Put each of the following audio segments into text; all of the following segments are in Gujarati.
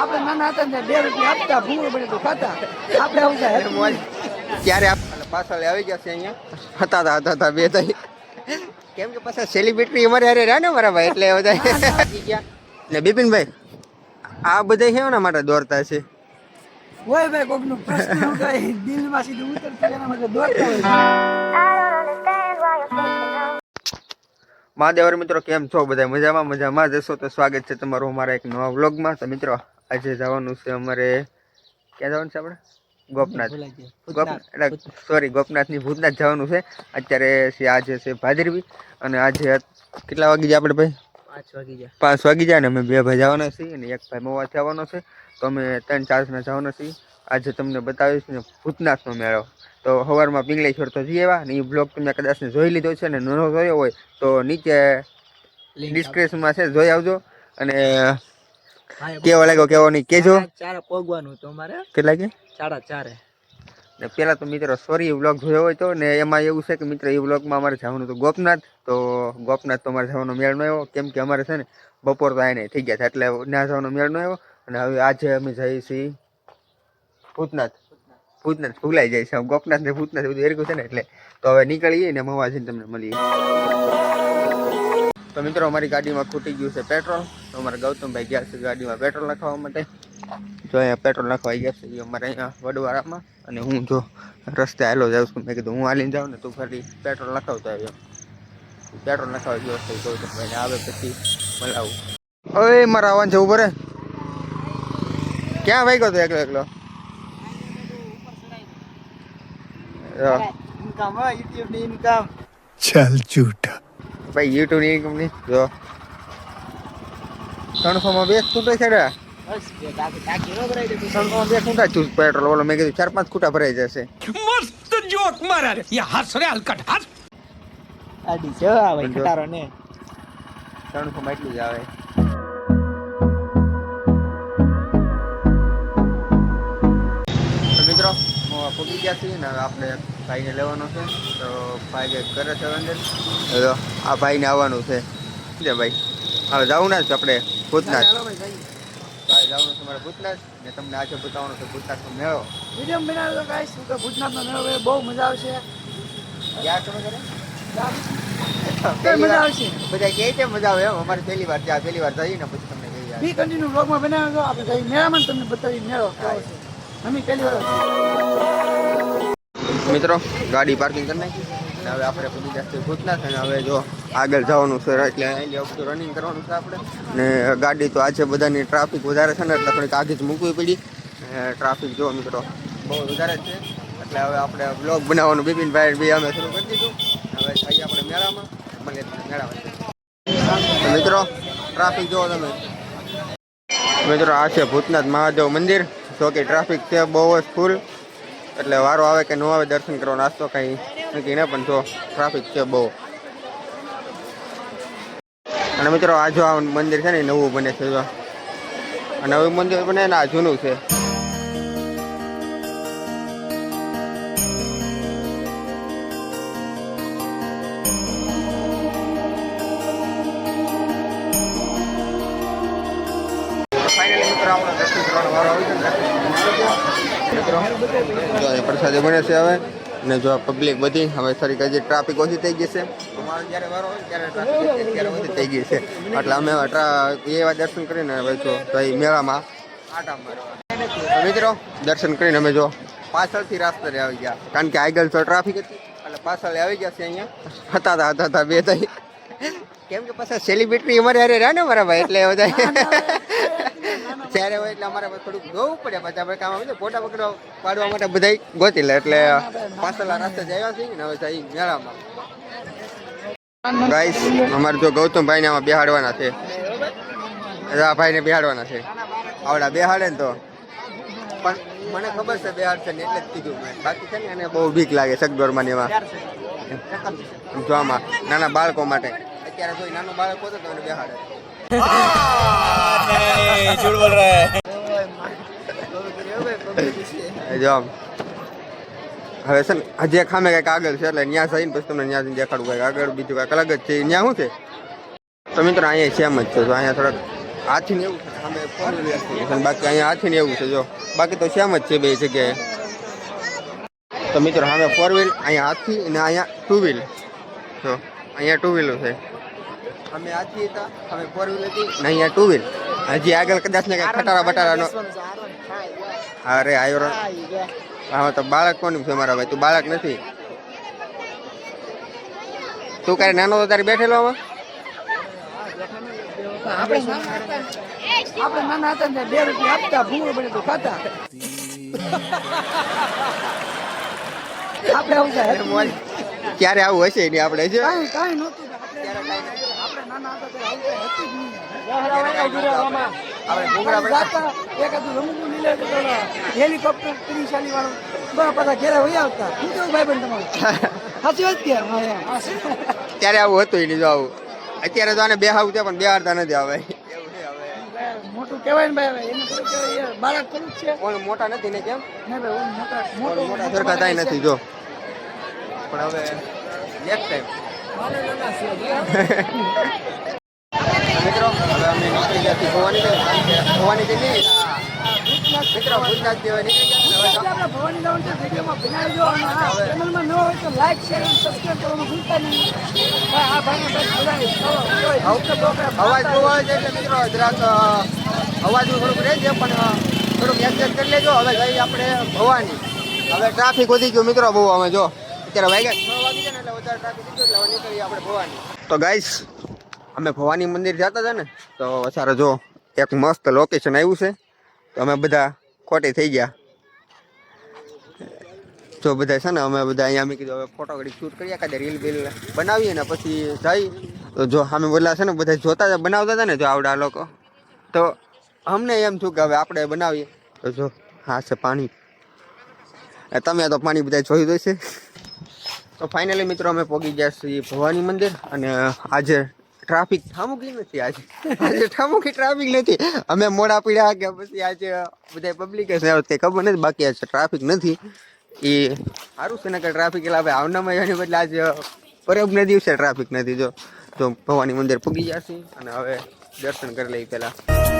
આપણે નાના હતા ને બે રૂપિયા આપતા ભૂંગળું બને તો ખાતા. આપણે આવું ત્યારે પાછળ આવી ગયા છે અહીંયા? હતા હતા હતા હતા બે થઈ કેમ કે પાછા સેલિબ્રિટી અમારે હારે રહ્યા ને મારા ભાઈ એટલે બધા ને બિપિનભાઈ આ બધા કેવના માટે દોરતા છે? હોય ભાઈ કોકનો પ્રશ્ન દિલમાં સીધું ઉતરતું એના માટે દોડતા હોય મહાદેવર મિત્રો કેમ છો? બધા મજામાં? મજામાં જશો તો સ્વાગત છે તમારું અમારા એક નવા વ્લોગમાં તો મિત્રો આજે જવાનું છે અમારે ક્યાં જવાનું છે આપણે? ગોપનાથ. ગોપનાથ એટલે સોરી ગોપનાથની ભૂતનાથ જવાનું છે. અત્યારે છે આજે છે ભાદરવી. અને આજે કેટલા વાગી જાય આપણે ભાઈ? પાંચ વાગી જાય પાંચ વાગી જાય ને અમે બે ભાઈ જવાના છીએ અને એક ભાઈ મોવા જવાનો છે. તો અમે ત્રણ ચાર જણા જવાના છીએ. આજે તમને બતાવીશ ને ભૂતનાથનો મેળો. તો સવારમાં પિંગલેશ્વર તો જઈ આવ્યા ને એ બ્લોગ તમે કદાચને જોઈ લીધો છે ને ન જોયો હોય તો નીચે ડિસ્ક્રિપ્શનમાં છે જોઈ આવજો. અને કેવો લાગ્યો કેવો નહીં? કેજો. ચારે પોગવાનું હતું અમારે. કેટલા કે સાડા ચારે. ને પહેલાં તો મિત્રો સોરી વ્લોગ જોયો હોય તો ને એમાં એવું છે કે મિત્રો એ વ્લોગમાં અમારે જવાનું હતું ગોપનાથ તો ગોપનાથ તો અમારે જવાનો મેળ ન આવ્યો કેમ કે અમારે છે ને બપોર તો આને થઈ ગયા છે એટલે ત્યાં જવાનો મેળ ન આવ્યો અને હવે આજે અમે જઈએ છીએ ભૂતનાથ. ભૂતનાથ ભૂલાઈ જાય છે ગોપનાથ ને ભૂતનાથ બધું એરગું છે ને એટલે તો હવે નીકળીએ ને મવા જઈને તમને મળીએ. तो मित्रों अमरी गाड़ी में खूटी गयु पेट्रोल तो अमर गौतम भाई गया गाड़ी में पेट्रोल नाखा जो अँ पेट्रोल नाखवाई गया अमर अँ वडवाड़ा में हूँ जो रस्ते आएलो जाऊँ मैं कीधु हूँ आली जाऊँ तू फरी पेट्रोल नाखा तो आ पेट्रोल नाखा गया गौतम भाई ने आए पी मू अरे मार आवाज़ जब पड़े क्या भाई गए एक चल झूठ ભાઈ યુટ્યુબની કંપની. જો. ત્રણસો માં બે ખૂટે છે ત્રણસો બે ખૂટા પેટ્રોલ. ઓલો મેં કીધું ચાર પાંચ ખૂટા ભરાઈ જશે. મસ્ત જોક મારા રે. રે હલકટ હસ આડી જો. આવે ખટારો ને. ત્રણસો માં એટલું જ આવે. પગી ગયા છીએ ને આપણે ભાઈને લેવાનો છે. તો ભાઈ કંઈક કરે છે. અંદર તો આ ભાઈને આવવાનું છે. લે ભાઈ હવે જવું ના જ આપણે ભૂતનાથ. ભાઈ જવાનું છે મારે ભૂતનાથ. ને તમને આજે બતાવવાનું છે ભૂતનાથનો મેળો. વીડિયો બનાવ્યો તો ગાઈસ કે ભૂતનાથનો મેળો બહુ મજા આવશે. ક્યાં તમે કરે મજા આવશે. બધા કહે છે મજા આવે એમ. અમારે પહેલી વાર ત્યાં પહેલી વાર જઈએ ને પછી તમને કહી બી કન્ટિન્યુ બ્લોગમાં બનાવ્યો તો આપણે જઈ મેળામાં તમને બતાવી મેળો કેવો છે. મિત્રો, ગાડી પાર્કિંગ કરી નાખી. હવે આપણે બધી છીએ ભૂતનાથ અને હવે જો આગળ જવાનું છે એટલે અહીંયા રનિંગ કરવાનું છે આપણે. ને ગાડી તો આજે બધાની ટ્રાફિક વધારે છે ને, એટલે થોડીક આગળ જ મૂકવી પડી. ટ્રાફિક જો મિત્રો, બહુ વધારે છે. એટલે હવે આપણે બ્લોગ બનાવવાનું, બિપિનભાઈ બી અમે શરૂ કરી દીધું. હવે જઈએ આપણે મેળામાં. મળીએ મેળામાં મિત્રો ટ્રાફિક જુઓ તમે. મિત્રો, આ છે ભૂતનાથ મહાદેવ મંદિર. જો કે ટ્રાફિક છે બહુ જ ફૂલ, એટલે વારો આવે કે ન આવે દર્શન કરવા નાસ્તો કંઈ નથી. ને પણ જો ટ્રાફિક છે બહુ. અને મિત્રો, આ જો આ મંદિર છે ને નવું બને છે આ નવું મંદિર બને ને, આ જૂનું છે. અહીં બને છે હવે. ને જો પબ્લિક બધી હવે સરી હજી ટ્રાફિક ઓછી થઈ ગઈ છે. અમારો જ્યારે વારો હોય ત્યારે ટ્રાફિક ત્યારે ઓછી થઈ ગઈ છે. એટલે અમે એવા દર્શન કરીને હવે જો તો એ મેળામાં આટા મારવા. મિત્રો દર્શન કરીને અમે જો પાછળથી રાસ્તે આવી ગયા. કારણ કે આગળ તો ટ્રાફિક હતી એટલે પાછળ આવી ગયા છે અહીંયા. હતા હતા હતા હતા બે થઈ કેમ કે પાછા સેલિબ્રિટી અમારે હારે રહ્યા ને મારા ભાઈ એટલે બધા ત્યારે હોય એટલે અમારે થોડુંક જોવું પડે. પછી આપણે કામ આવે ફોટા પકડવા પાડવા માટે બધા ગોતી લે એટલે પાછળના રાસ્તે જ આવ્યા છીએ ને હવે જઈ મેળામાં. ગાઈસ અમારે જો ગૌતમભાઈ ને આમાં બેહાડવાના છે. આ ભાઈને બેહાડવાના છે. આવડા બેહાડે ને તો. પણ મને ખબર છે બેહાડશે ને એટલે જ કીધું મેં. બાકી છે ને એને બહુ બીક લાગે સગદોરમાં ને એમાં. જોવામાં નાના બાળકો માટે. અત્યારે જોઈ નાનું બાળક હોતો તો એને બેહાડે. એ है આમ. હવે છે ને, હજી ખામે કંઈક આગળ છે, એટલે ત્યાં જઈને પછી તમને ત્યાં દેખાડવું કંઈક આગળ, બીજું કંઈક અલગ જ છે. ત્યાં શું છે? તો મિત્રો, અહીંયા સેમ જ છે. અહીંયા થોડાક હાથી ને એવું છે બાકી અહીંયા હાથી ને એવું છે, જો. બાકી તો સેમ જ છે બે જગ્યાએ. તો મિત્રો, સામે ફોર વ્હીલ અહીંયા હાથી અને અહીંયા ટુ વ્હીલ જો, અહીંયા ટુ વ્હીલો છે. અમે આથી હતા અમે ફોર વ્હીલ હતી ને અહીંયા ટુ વ્હીલ હજી આગળ કદાચ ને કઈ ખટારા બટારાનો. અરે આવ્યો રો. આમાં તો બાળક કોનું છે મારા ભાઈ? તું બાળક નથી? તું ક્યારે નાનો તો તારે બેઠેલો આમાં? આપણે નાના હતા ને- આપણે નાના હતા ને બે રૂપિયા આપતા ભૂંગળું બને તો ખાતા. આપણે આવું કાંઈ હતું નહીં. ક્યારે આવું હશે નહીં આપણે છે કાંઈ કાંઈ નહોતું? હેલિકોપ્ટર ત્રિશાલી વાળું બસ પાછા ઘેરે આવતા. શું કેવું ભાઈ બંધ તમારું? સાચી વાત કે? ત્યારે આવું હતું જો આવું. અત્યારે તો આને બે હાવ છે પણ બે હારતા નથી આવે એવું છે હવે. મોટું કહેવાય ને ભાઈ એને કહેવાય બાળક થોડું છે. કોણ મોટા નથી ને કેમ? નહીં ભાઈ ઓલું મોટા મોટા સરખા થાય નથી જો. પણ હવે નેક્સ્ટ ટાઈમ મિત્રો હવે અમે નીકળી ગયા છીએ ભવાની ભવાની કે નહીં મિત્રો ભૂતનાથ જેવા નીકળી ગયા ભવાની જવાનું છે વિડીયોમાં બનાવી દો ચેનલમાં નવા હોય તો લાઈક શેર અને કરવાનું ભૂલતા નહીં. આ અવાજ છે એટલે મિત્રો જરાક અ, થોડુંક રહે છે પણ અ, થોડુંક એડજસ્ટ કરી લેજો. હવે ભાઈ આપણે ભવાની. હવે ટ્રાફિક વધી ગયો મિત્રો બહુ અમે જો. અત્યારે વાગ્યા તો ગાઈસ અમે ભવાની મંદિર જતા હતા ને, તો અત્યારે જો એક મસ્ત લોકેશન આવ્યું છે. તો અમે બધા ખોટી થઈ ગયા. જો બધા છે ને, અમે બધા અહીંયા અમે કીધું હવે ફોટો શૂટ કરીએ, કાંઈ રીલ બીલ બનાવીએ ને પછી જઈ તો જો અમે બોલા છે ને, બધા જોતા બનાવતા હતા ને જો આવડા લોકો. તો અમને એમ થયું કે હવે આપણે બનાવીએ. તો જો, હા છે પાણી. તમે તો પાણી બધા જોયું છે તો ફાઇનલી મિત્રો અમે પહોંચી ગયા છીએ ભવાની મંદિર અને આજે ટ્રાફિક ઠામુકી નથી આજે. આજે ઠામુકી ટ્રાફિક નથી. અમે મોડા પીડ્યા કે પછી આજે બધા પબ્લિક છે કંઈ ખબર નથી, બાકી આજે ટ્રાફિક નથી. એ સારું છે ને કે ટ્રાફિક એટલે હવે આવનામાં એની બદલે આજે પરબના દિવસે ટ્રાફિક નથી, જો. તો ભવાની મંદિર પૂગી છીએ અને હવે દર્શન કરી લઈએ પહેલાં.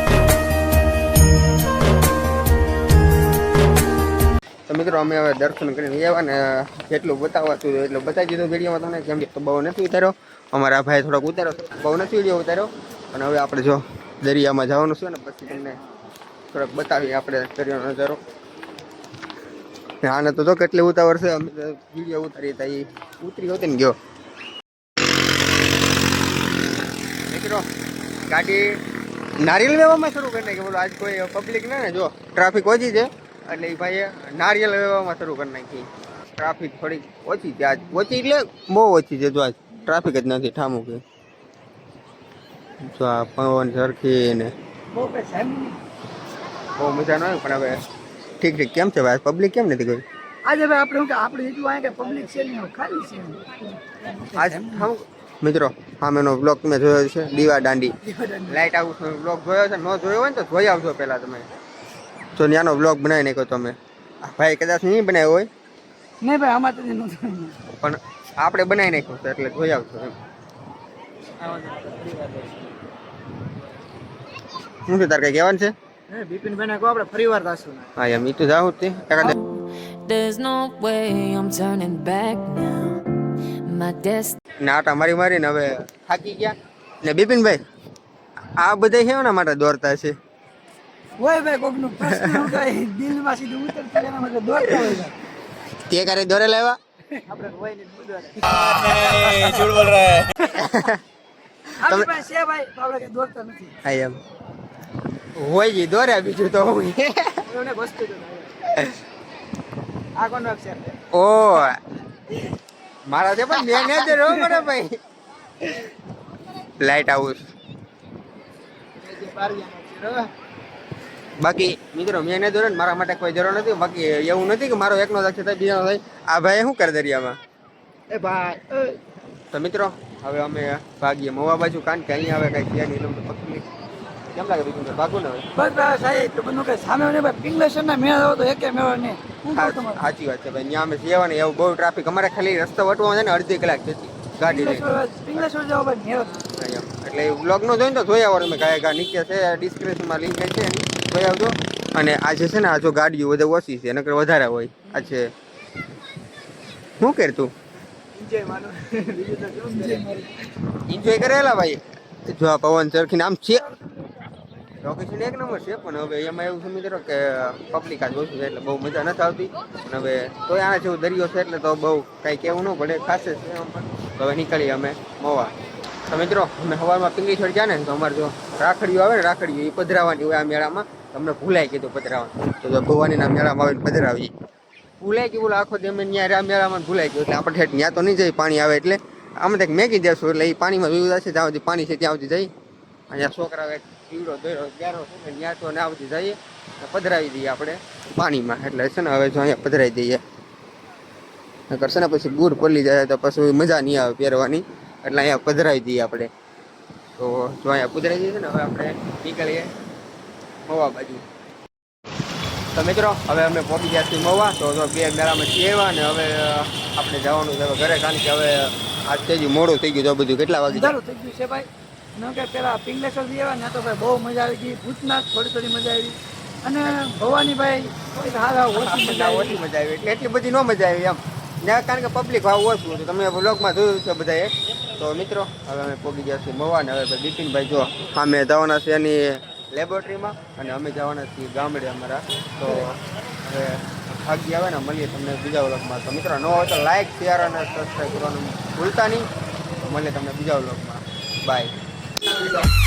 તો મિત્રો, અમે હવે દર્શન કરીને આવ્યા ને જેટલું બતાવવાતું હતું એટલું બતાવી દીધું વિડીયોમાં તમને. કેમ કે બહુ નથી ઉતાર્યો. અમારા ભાઈ થોડોક ઉતાર્યો. બહુ નથી વીડિયો ઉતાર્યો. અને હવે આપણે જો દરિયામાં જવાનું છે ને, પછી તમને થોડોક બતાવીએ આપણે દરિયાનો નજારો. આને તો જો કેટલી ઉતાવળ છે. અમે વીડિયો ઉતારી હતા એ ઉતરી હતી ને ગયો. મિત્રો, ગાડી નારિયેલ વેવામાં શરૂ કરી નાખી. બોલો, આજ કોઈ પબ્લિક ના ને, જો ટ્રાફિક ઓછી છે. એટલે એ ભાઈએ નારિયેલ વેવામાં શરૂ કરી નાખી. ટ્રાફિક થોડીક ઓછી છે આજ. ઓછી એટલે બહુ ઓછી છે જો આજ. ટ્રાફિક જ નથી ઠામું કે. જો આ પવન સરખી ને. બહુ કઈ સાહેબ નહીં. બહુ મજા ન આવે પણ હવે ઠીક ઠીક. કેમ છે ભાઈ? પબ્લિક કેમ નથી કોઈ? આજે ભાઈ આપણે શું કે આપણે એટલું અહીંયા કે પબ્લિક છે નહીં ખાલી છે આજ ઠામું? મિત્રો સામેનો બ્લોગ તમે જોયો છે દીવા દાંડી. લાઇટ હાઉસ નો બ્લોગ જોયો છે ન જોયો હોય ને તો જોઈ આવજો પહેલા તમે. જો ત્યાંનો બ્લોગ બનાવી નાખ્યો તમે. ભાઈ કદાચ નહીં બનાવ્યો હોય. નહીં ભાઈ આમાં તો પણ આપણે બનાવી નાખ્યો છે એટલે જોઈ આવશો એમ. શું છે તારે કઈ કહેવાનું છે? બિપિન ભાઈ કહો આપણે ફરી વાર થશું હા એમ તો જ છે એકાદ There's no way I'm turning back now. My destiny. નાટા મારી મારીને હવે થાકી ગયા. ને બિપિનભાઈ આ બધા ને માટે દોરતા છે. હોય ભાઈ કોકનું પ્રશ્ન શું કાંઈ દિલમાં સીધું ઉતરતું એના માટે દોડતા હોય તે કરે દોરે લેવા આપણે હોય ને દોડે આપણી પાસે છે ભાઈ તો આપણે દોડતા નથી. હા એમ. હોય જી દોર્યા બીજું તો હું. એમને વસ્તુ જ આ કોનો અક્ષર ઓ મારા છે પણ મેનેજર હો મને ભાઈ. લાઈટ હાઉસ જે બાકી મિત્રો મેનેજર ને મારા માટે કોઈ જરૂર નથી. બાકી એવું નથી કે મારો એકનો અક્ષર થાય બીજાનો થાય. આ ભાઈ શું કરે દરિયામાં એ ભાઈ તો મિત્રો હવે અમે ભાગીએ. મવા બાજુ કારણ કે અહીંયા હવે કઈ ત્યાં નહીં પકડી. કેમ લાગે બીજું ભાગવું ને બસ સાહેબ એટલું બધું કઈ સામે ને ભાઈ પિંગલેશ્વરના ના આવો તો એકે મેળ નહીં તમારે? સાચી વાત છે ભાઈ. ત્યાં અમે સેવા ને એવું બહુ ટ્રાફિક અમારે ખાલી રસ્તો વટવા છે ને અડધી કલાક જતી ગાડી પિંગલેશ્વર પિંગલેશ્વર ભાઈ મેળ. એટલે એ વ્લોગનો જોઈને તો જોઈ આવવાનું મેં કાંઈ કા નીચે છે ડિસ્ક્રિપ્શનમાં લિંક છે. જોઈ આવજો. અને આજે છે ને આ જો ગાડીઓ બધે ઓછી છે નકર વધારે હોય. આ છે. શું. બીજું તો? એન્જોય કરેલા ભાઈ? જો આ પવન ચરખી નામ છે. લોકેશન એક નંબર છે પણ હવે એમાં એવું છે મિત્રો કે પબ્લિક આજ ઓછું છે એટલે બહુ મજા નથી આવતી. અને હવે તોય આના જેવો દરિયો છે એટલે તો બહુ કાંઈ કહેવું ન પડે ખાસે છે આમ પણ. તો હવે નીકળીએ અમે મોવા. તો મિત્રો અમે સવારમાં પિંગલી છોડ ગયા ને તો અમારે જો રાખડીઓ આવે ને રાખડીઓ એ પધરાવાની હોય આ મેળામાં. તમને ભૂલાઈ કીધું પધરાવાનું. તો જો ભવાનીના મેળામાં આવીને પધરાવી ભૂલાઈ ગયું બોલો, આખો દી અમે ત્યાં મેળામાં ભૂલાઈ ગયું. એટલે આપણે ઠેઠ ત્યાં તો નહીં જઈ પાણી આવે એટલે આમ તક મેકી દેશું, એટલે એ પાણીમાં વિવિધા છે ત્યાં સુધી પાણી છે ત્યાં સુધી જઈ અહીંયા છોકરાઓ એક પીવડો દોયરો ગ્યારો છે ને ત્યાં તો ના સુધી જઈએ પધરાવી દઈએ આપણે પાણીમાં. એટલે છે ને, હવે જો અહીંયા પધરાવી દઈએ. કરશે ને, પછી બૂર પલ્લી જાય તો પછી મજા નહીં આવે પહેરવાની. એટલે અહીંયા પધરાવી દઈએ આપણે. તો જો અહીંયા પધરાવી દઈએ ને, હવે આપણે નીકળીએ. મવા બાજુ. તો મિત્રો હવે અમે પહોંચી ગયા છીએ મવા. તો બે મેળામાં છીએ આવ્યા ને હવે આપણે જવાનું છે ઘરે. કારણ કે હવે આજ તેજી મોડું થઈ ગયું તો બધું કેટલા વાગે થઈ ગયું છે ભાઈ. ન કે પેલા પિંગલેશ્વરથી આવ્યા ને તો ભાઈ બહુ મજા આવી ગઈ. ભૂતનાથ થોડી થોડી મજા આવી. અને ભવાની ભાઈ થોડીક હારા ઓછી મજા આવી. ઓછી મજા આવી. એટલે બધી ન મજા આવી એમ. ને કારણ કે પબ્લિક ભાવ ઓછું હતું તમે બ્લોગમાં જોયું છે બધાએ. તો મિત્રો હવે અમે પહોંચી ગયા છીએ મવા ને. હવે ભાઈ બિપિનભાઈ જો અમે જવાના છે એની લેબોરેટરીમાં અને અમે જવાના છીએ ગામડે અમારા. તો હવે ભાગ્ય આવે ને મળીએ તમને બીજા વ્લોગમાં. તો મિત્રો, ન હોય તો લાઈક શેર અને સબસ્ક્રાઈબ કરવાનું ભૂલતા નહીં. મળીએ તમને બીજા વ્લોગમાં. બાય